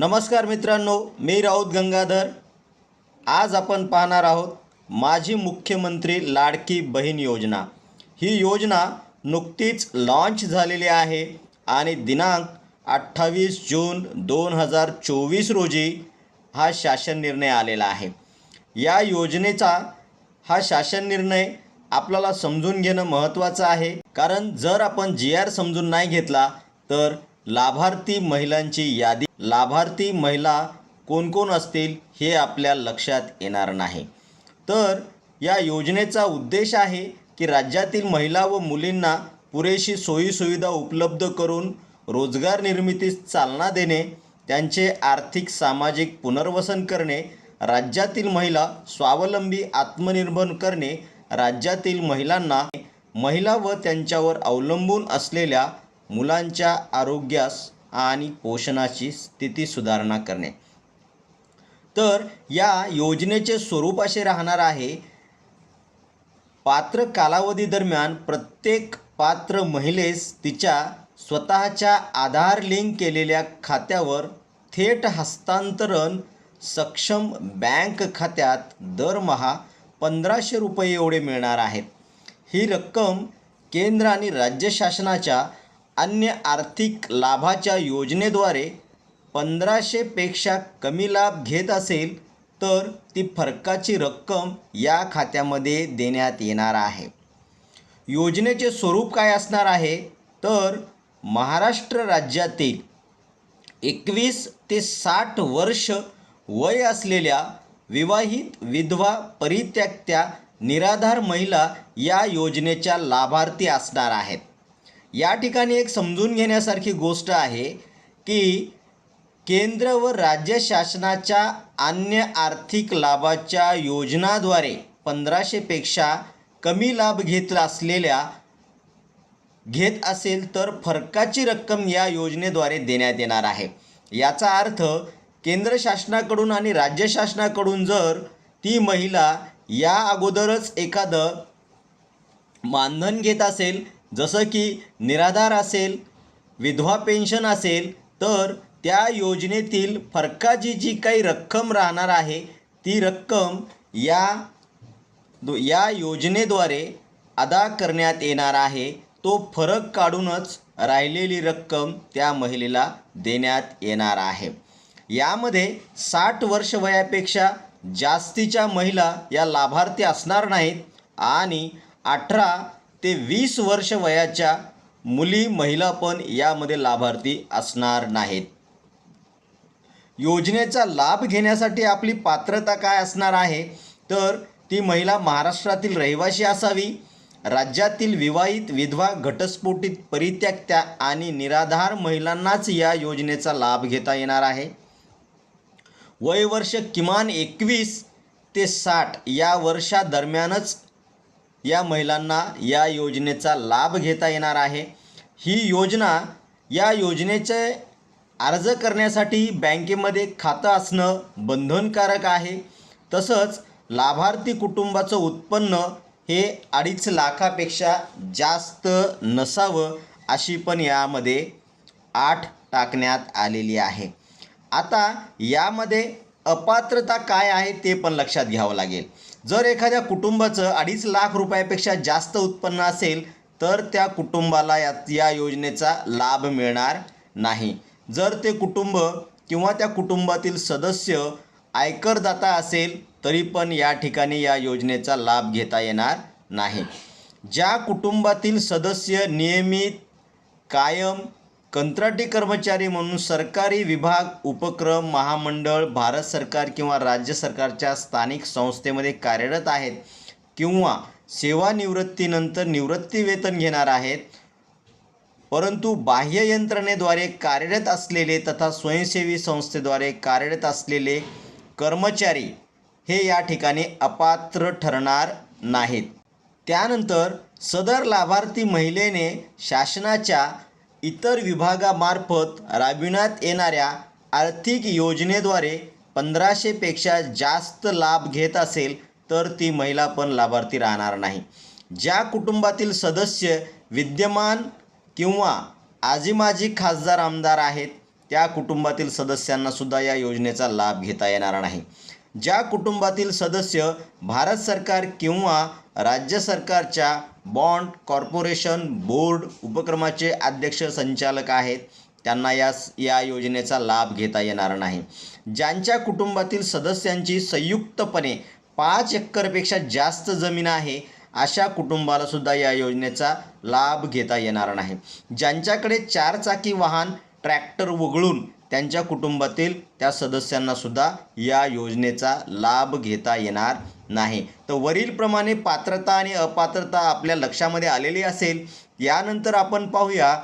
नमस्कार मित्रांनो मी राऊत गंगाधर. आज आपण पाहणार आहोत माझी मुख्यमंत्री लाडकी बहीण योजना. ही योजना नुकतीच लॉन्च झालेली आहे आणि दिनांक अठ्ठावीस जून दोन हजार चोवीस रोजी हा शासन निर्णय आलेला आहे. या योजनेचा हा शासन निर्णय आपल्याला समजून घेणं महत्त्वाचं आहे. कारण जर आपण जी आर समजून नाही घेतला तर लाभार्थी महिलांची यादी. लाभार्थी महिला कोण कोण असतील हे आपल्या लक्षात येणार नाही. तर या योजनेचा उद्देश आहे की राज्यातील महिला व मुलींना पुरेशी सोयीसुविधा उपलब्ध करून रोजगार निर्मितीस चालना देणे त्यांचे आर्थिक सामाजिक पुनर्वसन करणे राज्यातील महिला स्वावलंबी आत्मनिर्भर करणे राज्यातील महिलांना महिला व त्यांच्यावर अवलंबून असलेल्या मुलांच्या आरोग्यास आणि पोषणाची स्थिती सुधारणा करणे. तर या योजनेचे स्वरूप असे राहणार आहे पात्र कालावधी दरम्यान प्रत्येक पात्र महिलेस तिच्या स्वतःच्या आधार लिंक केलेल्या खात्यावर थेट हस्तांतरण सक्षम बँक खात्यात दरमहा पंधराशे रुपये एवढे मिळणार आहेत. ही रक्कम केंद्र आणि राज्य शासनाच्या अन्य आर्थिक लाभाच्या योजनेद्वारे पंधराशेपेक्षा कमी लाभ घेत असेल तर ती फरकाची रक्कम या खात्यामध्ये देण्यात येणार आहे. योजनेचे स्वरूप काय असणार आहे? तर महाराष्ट्र राज्यातील एकवीस ते साठ वर्ष वय असलेल्या विवाहित विधवा परित्यक्त्या निराधार महिला या योजनेच्या लाभार्थी असणार आहेत. या ठिकाणी एक समजून घेण्यासारखी गोष्ट आहे की केंद्र व राज्य शासनाच्या अन्य आर्थिक लाभाच्या योजनाद्वारे पंधराशेपेक्षा कमी लाभ घेत असलेल्या घेत असेल तर फरकाची रक्कम या योजनेद्वारे देण्यात येणार आहे. याचा अर्थ केंद्र शासनाकडून आणि राज्य शासनाकडून जर ती महिला या अगोदरच एखादं मानधन घेत असेल जसं की निराधार असेल विधवा पेन्शन असेल तर त्या योजनेतील फरकाची जी काही रक्कम राहणार आहे ती रक्कम या दो या योजनेद्वारे अदा करण्यात येणार आहे. तो फरक काढूनच राहिलेली रक्कम त्या महिलेला देण्यात येणार आहे. यामध्ये साठ वर्ष वयापेक्षा जास्तीच्या महिला या लाभार्थी असणार नाहीत आणि अठरा ते वीस वर्ष वयाच्या मुली महिला पण यामध्ये लाभार्थी असणार नाहीत. योजनेचा लाभ घेण्यासाठी आपली पात्रता काय असणार आहे? तर ती महिला महाराष्ट्रातील रहिवासी असावी राज्यातील विवाहित विधवा घटस्फोटित परित्यक्त्या आणि निराधार महिलांनाच या योजनेचा लाभ घेता येणार आहे. वयवर्ष किमान एकवीस ते साठ या वर्षादरम्यानच या महिलांना या योजनेचा लाभ घेता येणार आहे. ही योजना या योजनेचे अर्ज करण्यासाठी बँकेमध्ये खातं असणं बंधनकारक आहे. तसंच लाभार्थी कुटुंबाचं उत्पन्न हे अडीच लाखापेक्षा जास्त नसावं अशी पण यामध्ये आठ टाकण्यात आलेली आहे. आता यामध्ये अपात्रता काय आहे ते पण लक्षात घ्यावं लागेल. जर एखाद्या कुटुंबाचं अडीच लाख रुपयापेक्षा जास्त उत्पन्न असेल तर त्या कुटुंबाला या या योजनेचा लाभ मिळणार नाही. जर ते कुटुंब किंवा त्या कुटुंबातील सदस्य आयकरदाता असेल तरी पण या ठिकाणी या योजनेचा लाभ घेता येणार नाही. ज्या कुटुंबातील सदस्य नियमित कायम कंत्राटी कर्मचारी म्हणून सरकारी विभाग उपक्रम महामंडळ भारत सरकार किंवा राज्य सरकारच्या स्थानिक संस्थेमध्ये कार्यरत आहेत किंवा सेवानिवृत्तीनंतर निवृत्ती वेतन घेणार आहेत परंतु बाह्य यंत्रणेद्वारे कार्यरत असलेले तथा स्वयंसेवी संस्थेद्वारे कार्यरत असलेले कर्मचारी हे या ठिकाणी अपात्र ठरणार नाहीत. त्यानंतर सदर लाभार्थी महिलेने शासनाच्या इतर विभागामार्फत राबविण्यात येणाऱ्या आर्थिक योजनेद्वारे पंधराशेपेक्षा जास्त लाभ घेत असेल तर ती महिला पण लाभार्थी राहणार नाही. ज्या कुटुंबातील सदस्य विद्यमान किंवा आजी माजी खासदार आमदार आहेत त्या कुटुंबातील सदस्यांना सुद्धा या योजनेचा लाभ घेता येणार नाही. ज्या कुटुंबातील सदस्य भारत सरकार किंवा राज्य सरकारच्या बॉन्ड कॉर्पोरेशन बोर्ड उपक्रमाचे अध्यक्ष संचालक आहेत. त्यांना या या योजनेचा लाभ घेता येणार नाही. ज्यांच्या कुटुंबातील सदस्यांची संयुक्तपणे पाच एकरपेक्षा जास्त जमीन आहे अशा कुटुंबाला सुद्धा या योजनेचा लाभ घेता येणार नाही. ज्यांच्याकडे चारचाकी वाहन ट्रॅक्टर वगळून त्यांच्या कुटुंबातील त्या सदस्यांना सुद्धा या योजनेचा लाभ घेता येणार नाही. तर वरीलप्रमाणे पात्रता आणि अपात्रता आपल्या लक्षामध्ये आलेली असेल यानंतर आपण पाहूया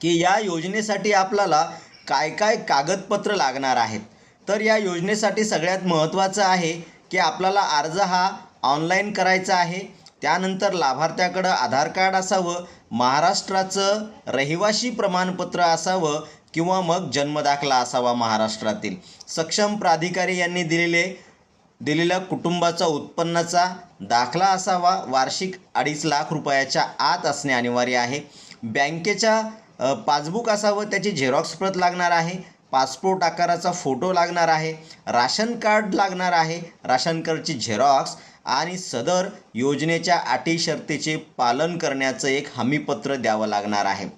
की या योजनेसाठी आपल्याला काय काय कागदपत्र लागणार आहेत. तर या योजनेसाठी सगळ्यात महत्त्वाचं आहे की आपल्याला अर्ज हा ऑनलाईन करायचा आहे. त्यानंतर लाभार्थ्याकडं आधार कार्ड असावं महाराष्ट्राचं रहिवासी प्रमाणपत्र असावं किंवा मग जन्मदाखला असावा महाराष्ट्रातील. सक्षम प्राधिकारी यांनी दिलेले दिलेल्या कुटुंबाचा उत्पन्नाचा दाखला असावा. वार्षिक अडीच लाख रुपयाच्या आत असणे अनिवार्य आहे. बँकेच्या पासबुक असावं त्याची झेरॉक्स प्रत लागणार आहे. पासपोर्ट आकाराचा फोटो लागणार आहे. राशन कार्ड लागणार आहे. राशन कार्डची झेरॉक्स आणि सदर योजनेच्या अटी शर्तीचे पालन करण्याचं एक हमीपत्र द्यावं लागणार आहे.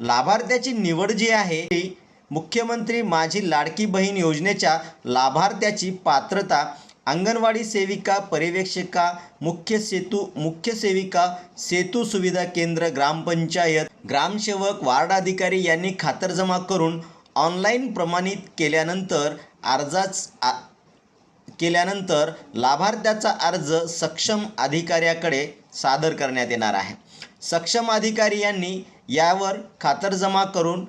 लाभार्थ्याची निवड जी आहे ती मुख्यमंत्री माझी लाडकी बहीण योजनेच्या लाभार्थ्याची पात्रता अंगणवाडी सेविका पर्यवेक्षिका मुख्य सेतू मुख्य सेविका सेतू सुविधा केंद्र ग्रामपंचायत ग्रामसेवक वार्ड अधिकारी यांनी खातरजमा करून ऑनलाईन प्रमाणित केल्यानंतर अर्जाच आ केल्यानंतर लाभार्थ्याचा अर्ज सक्षम अधिकाऱ्याकडे सादर करण्यात येणार आहे. सक्षम अधिकारी यांनी यावर खातरजमा करून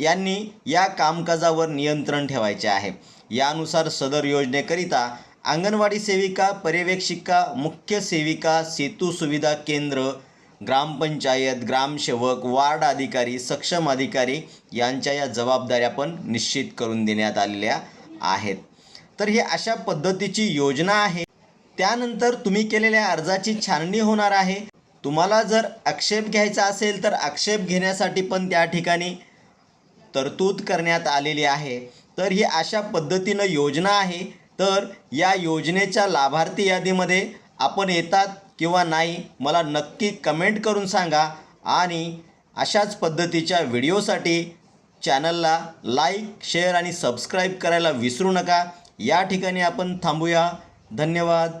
यांनी या कामकाजावर नियंत्रण ठेवायचे आहे. यानुसार सदर योजनेकरिता अंगणवाडी सेविका पर्यवेक्षिका मुख्य सेविका सेतू सुविधा केंद्र ग्रामपंचायत ग्रामसेवक वार्ड अधिकारी सक्षम अधिकारी यांच्या या जबाबदाऱ्या पण निश्चित करून देण्यात आलेल्या आहेत. तर ही अशा पद्धतीची योजना आहे. त्यानंतर तुम्ही केलेल्या अर्जाची छाननी होणार आहे. तुम्हाला जर आक्षेप घ्यायचा असेल तर आक्षेप घेण्यासाठी पण त्या ठिकाणी तरतूद करण्यात आलेली आहे. तर ही अशा पद्धतीनं योजना आहे. तर या योजनेच्या लाभार्थी यादीमध्ये आपण येतात किंवा नाही मला नक्की कमेंट करून सांगा आणि अशाच पद्धतीच्या व्हिडिओसाठी चॅनलला लाईक शेअर आणि सबस्क्राईब करायला विसरू नका. या ठिकाणी आपण थांबूया. धन्यवाद.